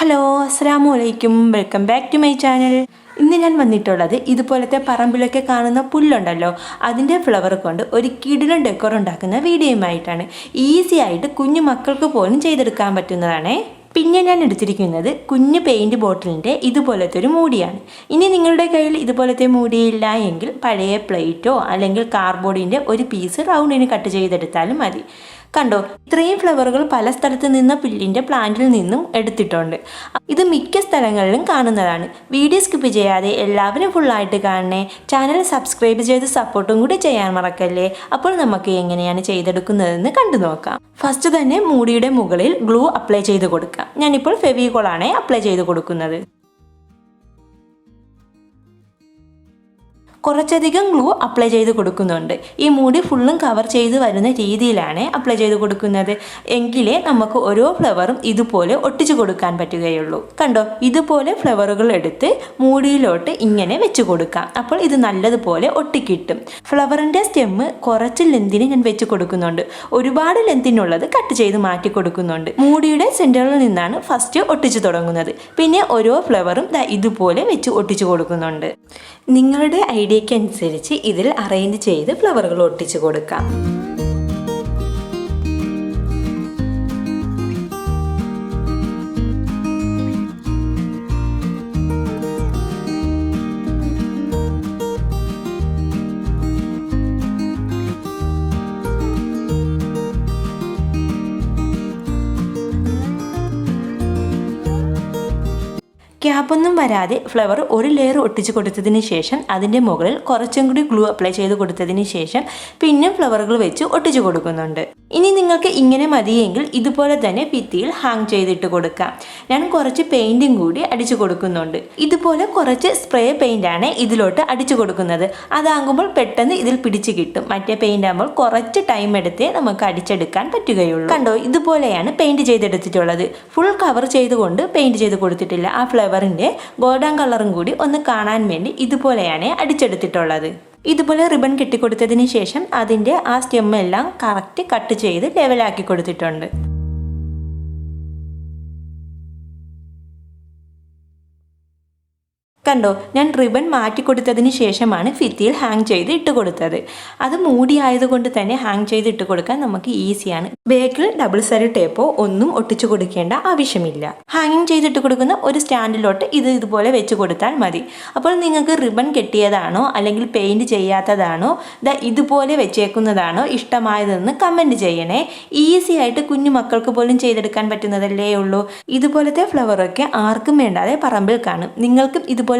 Hello അസ്സാം വലൈക്കും welcome back to my channel. ഇന്ന് ഞാൻ വന്നിട്ടുള്ളത് ഇതുപോലത്തെ പറമ്പിലൊക്കെ കാണുന്ന പുല്ലുണ്ടല്ലോ. അതിന്റെ ഫ്ലവർ കൊണ്ട് ഒരു കിടിലൻ ഡെക്കോർ ഉണ്ടാക്കുന്ന വീഡിയോയുമായിട്ടാണ്. ഈസി ആയിട്ട് കുഞ്ഞു മക്കൾക്ക് പോലും ചെയ്തെടുക്കാൻ പറ്റുന്നതാണേ. പിന്നെ ഞാൻ എടുത്തിരിക്കുന്നത് കുഞ്ഞു പെയിന്റ് ബോട്ടിലിന്റെ ഇതുപോലത്തെ ഒരു മൂടിയാണ്. ഇനി നിങ്ങളുടെ കയ്യിൽ ഇതുപോലത്തെ മൂടിയില്ല എങ്കിൽ പഴയ പ്ലേറ്റോ അല്ലെങ്കിൽ കാർഡ്ബോർഡിന്റെ ഒരു പീസ് റൗണ്ടിന് കട്ട് ചെയ്തെടുത്താലും മതി. കണ്ടോ? ഇത്രയും ഫ്ലവറുകൾ പല സ്ഥലത്ത് നിന്ന് പുല്ലിന്റെ പ്ലാന്റിൽ നിന്നും എടുത്തിട്ടുണ്ട്. ഇത് മിക്ക സ്ഥലങ്ങളിലും കാണുന്നതാണ്. വീഡിയോ സ്കിപ്പ് ചെയ്യാതെ എല്ലാവരും ഫുള്ളായിട്ട് കാണണേ. ചാനൽ സബ്സ്ക്രൈബ് ചെയ്ത് സപ്പോർട്ടും കൂടി ചെയ്യാൻ മറക്കല്ലേ? അപ്പോൾ നമുക്ക് എങ്ങനെയാണ് ചെയ്തെടുക്കുന്നതെന്ന് കണ്ടു നോക്കാം. ഫസ്റ്റ് തന്നെ മൂടിയുടെ മുകളിൽ ഗ്ലൂ അപ്ലൈ ചെയ്ത് കൊടുക്കാം ഞാനിപ്പോൾ ഫെവിക്കോളാണ് അപ്ലൈ ചെയ്ത് കൊടുക്കുന്നത്. കുറച്ചധികം ഗ്ലൂ അപ്ലൈ ചെയ്ത് കൊടുക്കുന്നുണ്ട്. ഈ മൂടി ഫുള്ളും കവർ ചെയ്ത് വരുന്ന രീതിയിലാണ് അപ്ലൈ ചെയ്ത് കൊടുക്കുന്നത്. എങ്കിലേ നമുക്ക് ഓരോ ഫ്ലവറും ഇതുപോലെ ഒട്ടിച്ചു കൊടുക്കാൻ പറ്റുകയുള്ളൂ. കണ്ടോ? ഇതുപോലെ ഫ്ലവറുകൾ എടുത്ത് മൂടിയിലോട്ട് ഇങ്ങനെ വെച്ച് കൊടുക്കാം. അപ്പോൾ ഇത് നല്ലതുപോലെ ഒട്ടിക്കിട്ടും. ഫ്ലവറിന്റെ സ്റ്റെമ്മ് കുറച്ച് ലെന്തിന് ഞാൻ വെച്ച് കൊടുക്കുന്നുണ്ട്. ഒരുപാട് ലെന്തിനുള്ളത് കട്ട് ചെയ്ത് മാറ്റി കൊടുക്കുന്നുണ്ട്. മൂടിയുടെ സെന്ററിൽ നിന്നാണ് ഫസ്റ്റ് ഒട്ടിച്ചു തുടങ്ങുന്നത്. പിന്നെ ഓരോ ഫ്ലവറും ഇതുപോലെ വെച്ച് ഒട്ടിച്ചു കൊടുക്കുന്നുണ്ട്. നിങ്ങളുടെ ഐഡിയയ്ക്ക് അനുസരിച്ച് ഇതിൽ അറേഞ്ച് ചെയ്ത് ഫ്ലവറുകൾ ഒട്ടിച്ചു കൊടുക്കാം. ക്യാപ്പൊന്നും വരാതെ ഫ്ലവർ ഒരു ലെയർ ഒട്ടിച്ച് കൊടുത്തതിന് ശേഷം അതിന്റെ മുകളിൽ കുറച്ചും കൂടി ഗ്ലൂ അപ്ലൈ ചെയ്ത് കൊടുത്തതിന് ശേഷം പിന്നെ ഫ്ലവറുകൾ വെച്ച് ഒട്ടിച്ചു കൊടുക്കുന്നുണ്ട്. ഇനി നിങ്ങൾക്ക് ഇങ്ങനെ മതിയെങ്കിൽ ഇതുപോലെ തന്നെ ഭിത്തിയിൽ ഹാങ് ചെയ്തിട്ട് കൊടുക്കാം. ഞാൻ കുറച്ച് പെയിന്റും കൂടി അടിച്ചു കൊടുക്കുന്നുണ്ട്. ഇതുപോലെ കുറച്ച് സ്പ്രേ പെയിന്റാണ് ഇതിലോട്ട് അടിച്ചു കൊടുക്കുന്നത്. അതാകുമ്പോൾ പെട്ടെന്ന് ഇതിൽ പിടിച്ച് കിട്ടും. മറ്റേ പെയിന്റ് ആകുമ്പോൾ കുറച്ച് ടൈം എടുത്തേ നമുക്ക് അടിച്ചെടുക്കാൻ പറ്റുകയുള്ളൂ. കണ്ടോ? ഇതുപോലെയാണ് പെയിന്റ് ചെയ്തെടുത്തിട്ടുള്ളത്. ഫുൾ കവർ ചെയ്തുകൊണ്ട് പെയിന്റ് ചെയ്ത് കൊടുത്തിട്ടില്ല. ആ ഫ്ലവറിന്റെ ഗോൾഡൻ കളറും കൂടി ഒന്ന് കാണാൻ വേണ്ടി ഇതുപോലെയാണ് അടിച്ചെടുത്തിട്ടുള്ളത്. ഇതുപോലെ റിബൺ കെട്ടിക്കൊടുത്തതിന് ശേഷം അതിന്റെ ആ സ്റ്റെമ്മെല്ലാം കറക്റ്റ് കട്ട് ചെയ്ത് ലെവലാക്കി കൊടുത്തിട്ടുണ്ട്. കണ്ടോ? ഞാൻ റിബൺ മാറ്റി കൊടുത്തതിന് ശേഷമാണ് ഫിത്തിയിൽ ഹാങ് ചെയ്ത് ഇട്ട് കൊടുത്തത്. അത് മൂടി ആയതുകൊണ്ട് തന്നെ ഹാങ് ചെയ്ത് ഇട്ട് കൊടുക്കാൻ നമുക്ക് ഈസിയാണ് ബേക്കിൽ ഡബിൾ സൈഡ് ടേപ്പോ ഒന്നും ഒട്ടിച്ചു കൊടുക്കേണ്ട ആവശ്യമില്ല. ഹാങ്ങിങ് ചെയ്തിട്ട് കൊടുക്കുന്ന ഒരു സ്റ്റാൻഡിലോട്ട് ഇത് ഇതുപോലെ വെച്ച് കൊടുത്താൽ മതി. അപ്പോൾ നിങ്ങൾക്ക് റിബൺ കെട്ടിയതാണോ അല്ലെങ്കിൽ പെയിന്റ് ചെയ്യാത്തതാണോ ദാ ഇതുപോലെ വെച്ചേക്കുന്നതാണോ ഇഷ്ടമായതെന്ന് കമന്റ് ചെയ്യണേ. ഈസി ആയിട്ട് കുഞ്ഞു മക്കൾക്ക് പോലും ചെയ്തെടുക്കാൻ പറ്റുന്നതല്ലേ ഉള്ളൂ. ഇതുപോലത്തെ ഫ്ലവറൊക്കെ ആർക്കും വേണ്ടാതെ പറമ്പിൽ കാണും. നിങ്ങൾക്കും ഇതുപോലെ